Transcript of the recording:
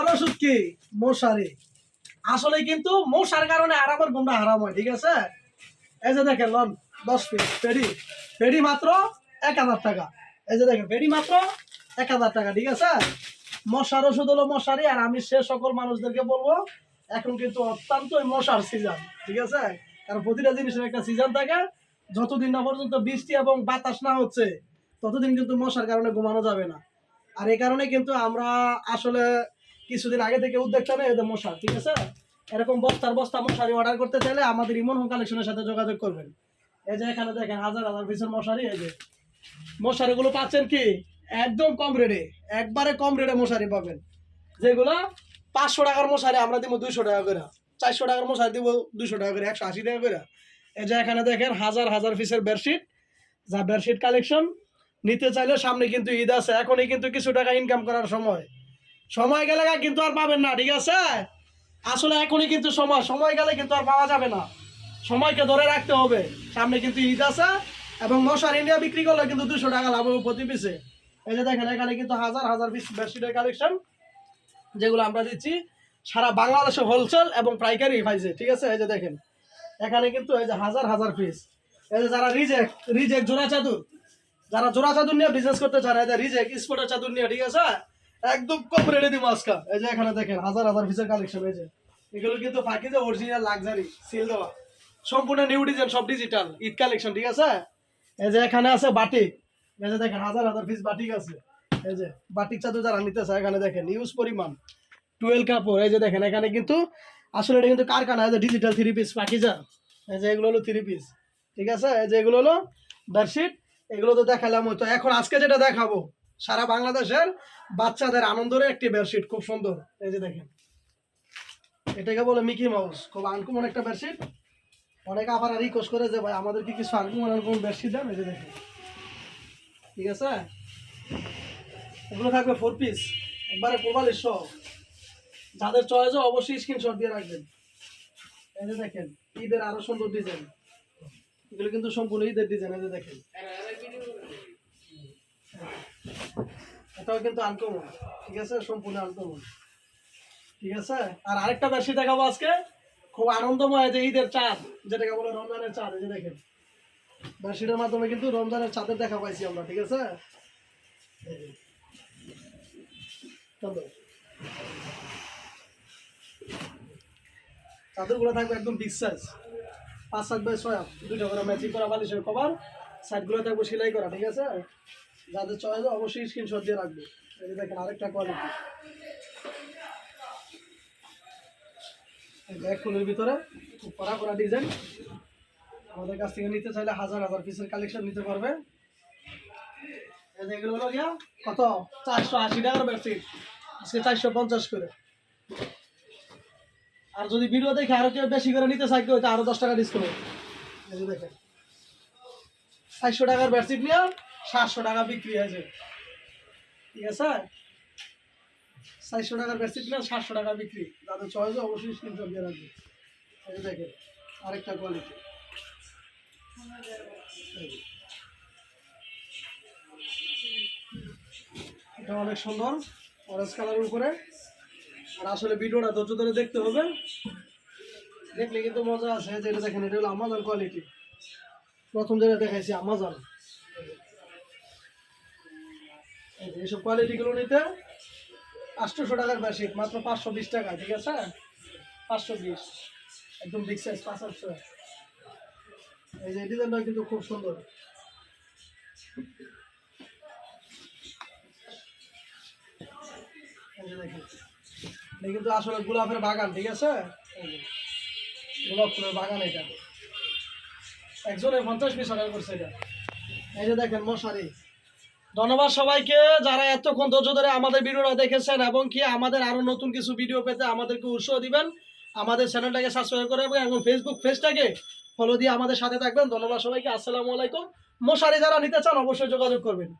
আর ওষুধ কি? মশারি আসলে কিন্তু মশার কারণে আরামের ঘুমটা হারাম হয়, ঠিক আছে? এই যে দেখেন, লন, দশ পিস, পেডি। পেডি মাত্র এক হাজার টাকা। এই যে দেখেন, পেডি মাত্র এক হাজার টাকা, ঠিক আছে? মশার ওষুধ হলো মশারি, আর আমি সে সকল মানুষদেরকে বলব, এখন কিন্তু অত্যন্ত মশার সিজন ঠিক আছে? কারণ প্রতিটা জিনিসের একটা সিজন থাকে। যতদিন না পর্যন্ত বৃষ্টি এবং বাতাস না হচ্ছে, ততদিন কিন্তু মশার কারণে ঘুমানো যাবে না। আর এই কারণে কিন্তু আমরা আসলে কিছুদিন আগে থেকে উদ্যোগটা নেই এদের মশার, ঠিক আছে? এরকম বস্তার বস্তা মশারি অর্ডার করতে চাইলে আমাদের ইমন হোম কালেকশনের সাথে যোগাযোগ করবেন। এই যে এখানে দেখেন, হাজার হাজার পিসের মশারি, এই যে। মশারিগুলো পাচ্ছেন কি? একদম কম রেটে একবারে কম রেটে মশারি পাবেন। যেগুলো পাঁচশো টাকার মশারি আমরা দিব দুইশো টাকা করে, চারশো টাকার মশারি দিব দুইশো টাকা করে, একশো আশি টাকা করে। এই যে এখানে দেখেন, হাজার হাজার পিসের বেডশিট যা বেডশিট কালেকশন নিতে চাইলে সামনে কিন্তু ঈদ আছে, এখনই কিন্তু কিছু টাকা ইনকাম করার সময়। সময় গেলে কিন্তু আর পাবেন না, ঠিক আছে? আসলে এখনই কিন্তু সময় সময় গেলে কিন্তু আর পাওয়া যাবে না। সময়কে ধরে রাখতে হবে। সামনে কিন্তু ঈদ আছে এবং মশার ইন্ডিয়া বিক্রি করলে কিন্তু দুশো টাকা লাভ হবে প্রতি পিসে এই যে দেখেন, এখানে কিন্তু হাজার হাজার পিস বেডশিটের কালেকশন যেগুলো আমরা দিচ্ছি সারা বাংলাদেশে হোলসেল এবং পাইকারি পাইছে ঠিক আছে? এই যে দেখেন, এখানে কিন্তু এই যে হাজার হাজার পিস এই যে যারা রিজেক্ট রিজেক্ট জোড়া চাদর, যারা জোড়া চাদর নিয়ে বিজনেস করতে চান, এই যে রিজেক্ট স্পোর্টের চাদর নিয়ে, ঠিক আছে? একদম কম রেটে দিব আজকা। এই যে এখানে দেখেন, হাজার হাজার পিসের কালেকশন যে। এগুলো কিন্তু ফাঁকি যে অরিজিনাল লাক্সারি সিল দেওয়া। সম্পূর্ণ নিউ ডিজাইন সব ডিজিটাল ঈদ কালেকশন ঠিক আছে? এই যে এখানে আছে বাটিক। এই যে দেখেন, হাজার হাজার পিস বাটিক আছে। এই যে, বাটিক চাদর যারা নিতে চায় এখানে দেখেন ইউজ পরিমাণ। টুয়েলভ কাপড়, এই যে দেখেন, এখানে কিন্তু আসলে এটা কিন্তু কারখানা, এই যে ডিজিটাল থ্রি পিস পাকিজা এই যে এগুলো হলো থ্রি পিস ঠিক আছে? এই যে এগুলো হলো বেডশিট এগুলো তো দেখালাম তো এখন আজকে যেটা দেখাবো সারা বাংলাদেশের বাচ্চাদের আনন্দের একটি বেডশিট খুব সুন্দর। এই যে দেখেন। এটাকে বলে মিকি মাউস খুব আনকমন একটা বেডশিট অনেক আবার রিকোয়েস্ট করে যে, ভাই, আমাদের কি কিছু আনকমন আনকমন বেডশিট দেন? এই যে দেখেন। ঠিক আছে? এগুলো থাকবে ফোর পিস একবারে কোবালিশ সহ। যাদের চয়েস অবশ্যই স্ক্রিনশট দিয়ে রাখবেন। এই যে দেখেন, ঈদের আরও সুন্দর ডিজাইন এগুলো কিন্তু সম্পূর্ণ ঈদের ডিজাইন এই যে দেখেন। এটাও কিন্তু আনকমন ঠিক আছে? সম্পূর্ণ আনকমন ঠিক আছে? আর আরেকটা বেশি দেখাবো আজকে। খুব আনন্দময় যে ঈদের চাঁদ, যেটাকে বলে রমজানের চাঁদ, এই যে দেখেন। বেশিটার মাধ্যমে কিন্তু রমজানের চাঁদের দেখা পাইছি আমরা, ঠিক আছে? চাদরগুলো থাকবে একদম বিগ সাইজ পাঁচ সাত বাই ছয়, দুইটা করে ম্যাচিং করা বালিশের কভার সাইডগুলো থাকবে সেলাই করা, ঠিক আছে? যাদের চয়েস অবশ্যই স্ক্রিনশট দিয়ে রাখবে। এই দেখেন আরেকটা কোয়ালিটি ব্যাগ ফুলের ভিতরে খুব কড়া করা ডিজাইন আমাদের কাছ থেকে নিতে চাইলে হাজার হাজার পিসের কালেকশন নিতে পারবে। এগুলো হলো গিয়া কত? চারশো আশি টাকার বেডশিট আজকে চারশো পঞ্চাশ করে। আর যদি ভিডিও দেখে আরও কেউ বেশি করে নিতে চাই কেউ আরও দশ টাকা ডিসকাউন্ট দেখেন। চারশো টাকার বেডশিট নিয়ে সাতশো টাকা বিক্রি হয়েছে। ঠিক আছে? চারশো টাকার বেশি নিয়ে সাতশো টাকা বিক্রি। যাদের চয়েস অবশ্যই স্ক্রিনশট দিয়ে রাখবে। যে দেখেন, আরেকটা কোয়ালিটি এটা অনেক সুন্দর অরেঞ্জ কালারের উপরে। আর আসলে ভিডিওটা ধৈর্য ধরে দেখতে হবে। দেখলে কিন্তু মজা আছে। যেটা দেখেন, এটা হলো আমাজন কোয়ালিটি প্রথম যেটা দেখাইছি আমাজন এইসব কোয়ালিটিগুলো নিতে আটশোশো টাকার বেশি মাত্র পাঁচশো বিশ টাকা, ঠিক আছে? পাঁচশো বিশ, একদম বিগ সাইজ পাঁচ আটশো। এই যে ডিজাইনটা কিন্তু খুব সুন্দর। দেখেন কিন্তু আসলে গোলাপের বাগান, ঠিক আছে? গোলাপ ফুলের বাগান এটা। একজনে পঞ্চাশ পিস অর্ডার করছে এটা। এই যে দেখেন মশারি। ধন্যবাদ সবাইকে যারা এতক্ষণ ধৈর্য ধরে আমাদের ভিডিওটা দেখেছেন এবং কি আমাদের আরও নতুন কিছু ভিডিও পেতে আমাদেরকে উৎসাহ দিবেন, আমাদের চ্যানেলটাকে সাবস্ক্রাইব করে এবং ফেসবুক পেজটাকে ফলো দিয়ে আমাদের সাথে থাকবেন। ধন্যবাদ সবাইকে, আসসালামু আলাইকুম। মশারি যারা নিতে চান অবশ্যই যোগাযোগ করবেন।